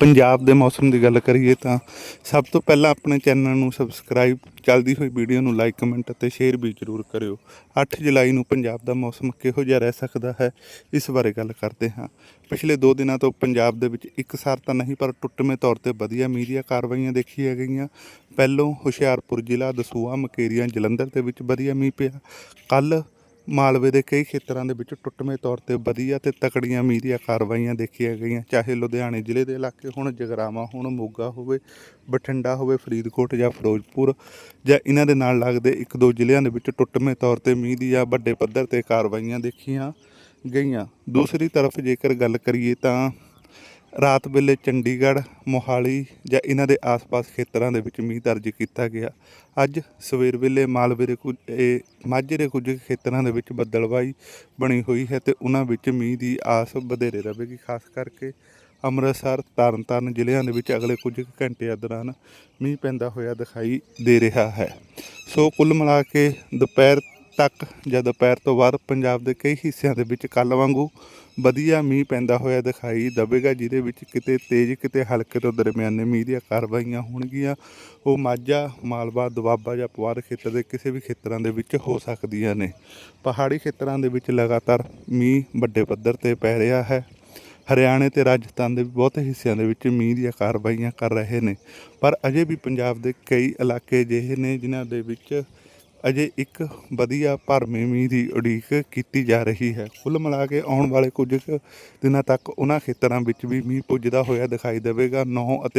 ਪੰਜਾਬ ਦੇ ਮੌਸਮ ਦੀ ਗੱਲ ਕਰੀਏ ਤਾਂ ਸਭ ਤੋਂ ਪਹਿਲਾਂ ਆਪਣੇ ਚੈਨਲ ਨੂੰ ਸਬਸਕ੍ਰਾਈਬ, ਚੱਲਦੀ ਹੋਈ ਵੀਡੀਓ ਨੂੰ ਲਾਈਕ ਕਮੈਂਟ ਅਤੇ ਸ਼ੇਅਰ ਵੀ ਜ਼ਰੂਰ ਕਰਿਓ। 8 ਜੁਲਾਈ ਨੂੰ ਪੰਜਾਬ ਦਾ ਮੌਸਮ ਕਿਹੋ ਜਿਹਾ ਰਹਿ ਸਕਦਾ ਹੈ, ਇਸ ਬਾਰੇ ਗੱਲ ਕਰਦੇ ਹਾਂ। ਪਿਛਲੇ 2 ਦਿਨਾਂ ਤੋਂ ਪੰਜਾਬ ਦੇ ਵਿੱਚ ਇੱਕ ਇੱਕਸਾਰ ਤਾਂ ਨਹੀਂ, ਪਰ ਟੁੱਟਵੇਂ ਤੌਰ ਤੇ ਵਧੀਆ ਮੀਂਹ ਦੀਆਂ ਕਾਰਵਾਈਆਂ ਦੇਖੀਆਂ ਗਈਆਂ। ਪਹਿਲੋਂ ਹੁਸ਼ਿਆਰਪੁਰ ਜ਼ਿਲ੍ਹਾ ਦਸੂਆ ਮਕੇਰੀਆਂ, ਜਲੰਧਰ ਦੇ ਵਿੱਚ ਵਧੀਆ ਮੀਂਹ ਪਿਆ। ਕੱਲ ਮਾਲਵੇ ਦੇ ਕਈ ਖੇਤਰਾਂ ਦੇ ਵਿੱਚ ਟੁੱਟਵੇਂ ਤੌਰ ਤੇ ਵਧੀਆ ਤੇ ਤਕੜੀਆਂ ਮੀਂਹ ਦੀਆਂ ਕਾਰਵਾਈਆਂ ਦੇਖੀਆਂ ਗਈਆਂ। ਚਾਹੇ ਲੁਧਿਆਣੇ ਜ਼ਿਲ੍ਹੇ ਦੇ ਇਲਾਕੇ ਹੋਣ, ਜਗਰਾਵਾਂ ਹੋਣ, ਮੋਗਾ ਹੋਵੇ, ਬਠਿੰਡਾ ਹੋਵੇ, ਫਰੀਦਕੋਟ ਜਾਂ ਫਿਰੋਜ਼ਪੁਰ ਜਾਂ ਇਹਨਾਂ ਦੇ ਨਾਲ ਲੱਗਦੇ ਇੱਕ ਦੋ ਜ਼ਿਲ੍ਹਿਆਂ ਦੇ ਵਿੱਚ ਟੁੱਟਵੇਂ ਤੌਰ ਤੇ ਮੀਂਹ ਦੀਆਂ ਵੱਡੇ ਪੱਧਰ ਤੇ ਕਾਰਵਾਈਆਂ ਦੇਖੀਆਂ ਗਈਆਂ। ਦੂਸਰੀ ਤਰਫ ਜੇਕਰ ਗੱਲ ਕਰੀਏ ਤਾਂ ਰਾਤ ਵੇਲੇ ਚੰਡੀਗੜ੍ਹ, ਮੋਹਾਲੀ ਜਾਂ ਇਹਨਾਂ ਦੇ ਆਸ-ਪਾਸ ਖੇਤਰਾਂ ਦੇ ਵਿੱਚ ਮੀਂਹ ਦਰਜ ਕੀਤਾ ਗਿਆ। ਅੱਜ ਸਵੇਰ ਵੇਲੇ ਮਾਲਵੇ ਦੇ ਕੁਝ, ਇਹ ਮਾਝੇ ਦੇ ਕੁਝ ਖੇਤਰਾਂ ਦੇ ਵਿੱਚ ਬੱਦਲਵਾਈ ਬਣੀ ਹੋਈ ਹੈ ਤੇ ਉਹਨਾਂ ਵਿੱਚ ਮੀਂਹ ਦੀ ਆਸ ਵਧੇਰੇ ਰਹੇਗੀ ਖਾਸ ਕਰਕੇ ਅੰਮ੍ਰਿਤਸਰ, ਤਰਨਤਾਰਨ ਜ਼ਿਲ੍ਹਿਆਂ ਦੇ ਵਿੱਚ ਅਗਲੇ ਕੁਝ ਕੁ ਘੰਟਿਆਂ ਦੌਰਾਨ ਮੀਂਹ ਪੈਂਦਾ ਹੋਇਆ ਦਿਖਾਈ ਦੇ ਰਿਹਾ ਹੈ। ਸੋ ਕੁੱਲ ਮਿਲਾ ਕੇ ਦੁਪਹਿਰ ਤੱਕ ਜਾਂ ਦੁਪਹਿਰ ਤੋਂ ਬਾਅਦ ਪੰਜਾਬ ਦੇ ਕਈ ਹਿੱਸਿਆਂ ਦੇ ਵਿੱਚ ਕੱਲ ਵਾਂਗੂ ਵਧੀਆ ਮੀਂਹ ਪੈਂਦਾ ਹੋਇਆ ਦਿਖਾਈ ਦੇਵੇਗਾ, ਜਿਹਦੇ ਵਿੱਚ ਕਿਤੇ ਤੇਜ਼, ਕਿਤੇ ਹਲਕੇ ਤੋਂ ਦਰਮਿਆਨੇ ਮੀਂਹ ਦੀਆਂ ਕਾਰਵਾਈਆਂ ਹੋਣਗੀਆਂ। ਉਹ ਮਾਝਾ, ਮਾਲਵਾ, ਦੁਆਬਾ ਜਾਂ ਪੁਆਧ ਖੇਤਰ ਦੇ ਕਿਸੇ ਵੀ ਖੇਤਰਾਂ ਦੇ ਵਿੱਚ ਹੋ ਸਕਦੀਆਂ ਨੇ। ਪਹਾੜੀ ਖੇਤਰਾਂ ਦੇ ਵਿੱਚ ਲਗਾਤਾਰ ਮੀਂਹ ਵੱਡੇ ਪੱਧਰ ਤੇ ਪੈ ਰਿਹਾ ਹੈ। ਹਰਿਆਣੇ ਤੇ ਰਾਜਸਥਾਨ ਦੇ ਵੀ ਬਹੁਤੇ ਹਿੱਸਿਆਂ ਦੇ ਵਿੱਚ ਮੀਂਹ ਦੀਆਂ ਕਾਰਵਾਈਆਂ ਕਰ ਰਹੇ ਨੇ। ਪਰ ਅਜੇ ਵੀ ਪੰਜਾਬ ਦੇ ਕਈ ਇਲਾਕੇ ਅਜਿਹੇ ਨੇ ਜਿਨ੍ਹਾਂ ਦੇ ਵਿੱਚ ਅਜੇ ਇੱਕ ਵਧੀਆ ਭਰਵੇਂ ਮੀਂਹ ਦੀ ਉਡੀਕ ਕੀਤੀ ਜਾ ਰਹੀ ਹੈ। ਕੁੱਲ ਮਿਲਾ ਕੇ ਆਉਣ ਵਾਲੇ ਕੁਝ ਕੁ ਦਿਨਾਂ ਤੱਕ ਉਹਨਾਂ ਖੇਤਰਾਂ ਵਿੱਚ ਵੀ ਮੀਂਹ ਪੁੱਜਦਾ ਹੋਇਆ ਦਿਖਾਈ ਦੇਵੇਗਾ। 9 ਅਤੇ